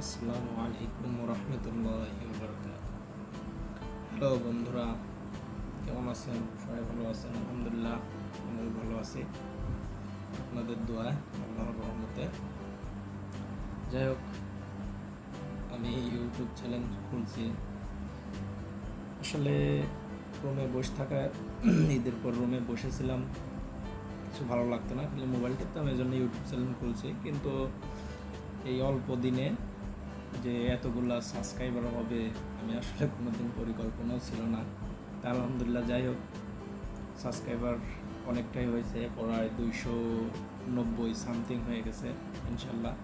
আসসালামু আলাইকুম রহমতুল্লাহ হ্যালো বন্ধুরা, কেমন আছেন? সবাই ভালো আছেন? আলহামদুলিল্লাহ আমি ভালো আছি। আপনাদের দোয়ায়, আল্লাহর রহমতে। যাই হোক আমি ইউটিউব চ্যানেল খুলছি। আসলে রুমে বসে থাকা ঈদের পর রুমে বসেছিলাম। কিছু ভালো লাগতো না, খালি মোবাইল টিপতাম এই জন্য ইউটিউব চ্যানেল খুলছি। কিন্তু এই অল্প দিনে যে এতগুলা সাবস্ক্রাইবার হবে, আমি আসলে কোনোদিন পরিকল্পনাও ছিল না। তা আলহামদুলিল্লাহ যাই হোক সাবস্ক্রাইবার অনেকটাই হয়েছে, প্রায় দুইশো নব্বই সামথিং হয়ে গেছে, ইনশাল্লাহ।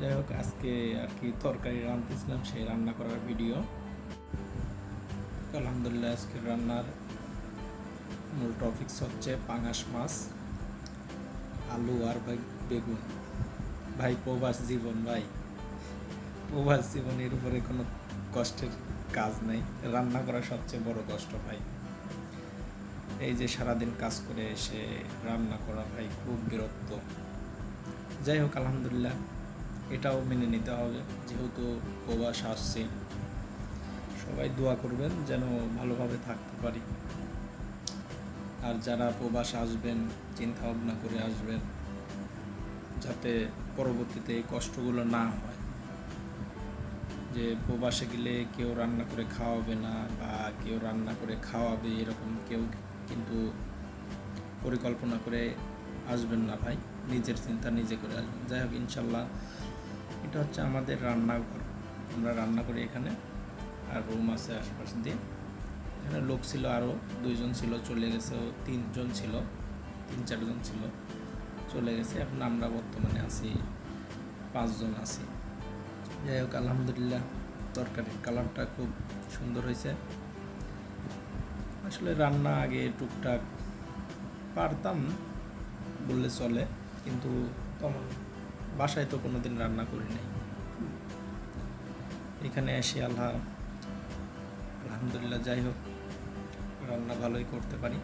যাই হোক, আজকে আর কি তরকারি রাঁধতেছিলাম সেই রান্না করার ভিডিও আলহামদুলিল্লাহ, আজকের রান্নার মূল টপিকস হচ্ছে পাঙাশ মাছ, আলু আর বেগুন। ভাই, প্রবাস জীবন, ভাই। প্রবাস জীবনের উপরে কোনো কষ্টের কাজ নেই। রান্না করা সবচেয়ে বড় কষ্ট ভাই। এই যে সারাদিন কাজ করে এসে রান্না করা ভাই খুব বিরক্ত। যাই হোক, আলহামদুলিল্লাহ, এটাও মেনে নিতে হবে। যেহেতু প্রবাস আসছে, সবাই দোয়া করবেন যেন ভালোভাবে থাকতে পারি। আর যারা প্রবাস আসবেন চিন্তা ভাবনা করে আসবেন, যাতে পরবর্তীতে এই কষ্টগুলো না হয়। যে প্রবাসে গেলে কেউ রান্না করে খাওয়াবে না বা কেউ রান্না করে খাওয়াবে এরকম কেউ কিন্তু পরিকল্পনা করে আসবেন না ভাই। নিজের চিন্তা নিজে করে আসবেন। যাই হোক, ইনশাল্লাহ এটা হচ্ছে আমাদের রান্নাঘর। আমরা রান্না করি এখানে। আর রুম আছে আশপাশ দিয়ে। এখানে লোক ছিল আরও দুইজন ছিল, চলে গেছে, তিনজন ছিল, তিন চারজন ছিল, চলে গেছে। এখন আমরা বর্তমানে আছি, পাঁচজন আছি। যাই হোক আলহামদুলিল্লাহ, তরকারির কালারটা খুব সুন্দর হয়েছে। আসলে রান্না আগে টুকটাক পারতাম, বললে চলে, কিন্তু তখন বাসায় তো কোনো দিন রান্না করি নাই। এখানে এসে আল্লাহ, আলহামদুলিল্লাহ, যাই হোক, রান্না ভালোই করতে পারি।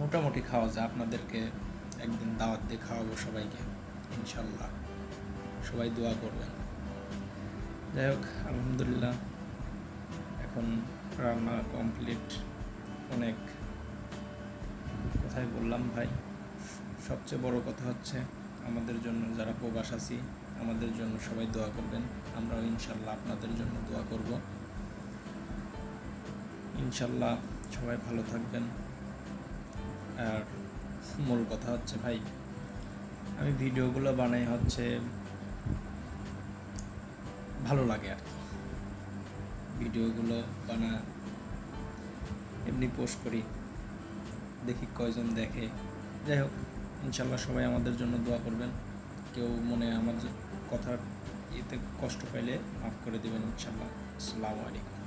মোটামুটি খাওয়া যায়, আপনাদেরকে একদিন দাওয়াত দিয়ে খাওয়াবো সবাইকে ইনশাল্লাহ সবাই দোয়া করবেন। যাই হোক, আলহামদুলিল্লাহ। এখন রান্না কমপ্লিট অনেক কথাই বললাম ভাই। সবচেয়ে বড় কথা হচ্ছে, আমাদের জন্য যারা প্রবাস আছি, আমাদের জন্য সবাই দোয়া করবেন। আমরাও ইনশাল্লাহ আপনাদের জন্য দোয়া করব। ইনশাল্লাহ সবাই ভালো থাকবেন। আর মূল কথা হচ্ছে ভাই, আমি ভিডিওগুলো বানাই হচ্ছে ভালো লাগে আর কি। ভিডিওগুলো বানা, এমনি পোস্ট করি, দেখি কয়জন দেখে। যাই হোক, ইনশাল্লাহ সবাই আমাদের জন্য দোয়া করবেন। কেউ মনে আমার কথার এতে কষ্ট পাইলে মাফ করে দেবেন ইনশাল্লাহ। আসসালামু আলাইকুম।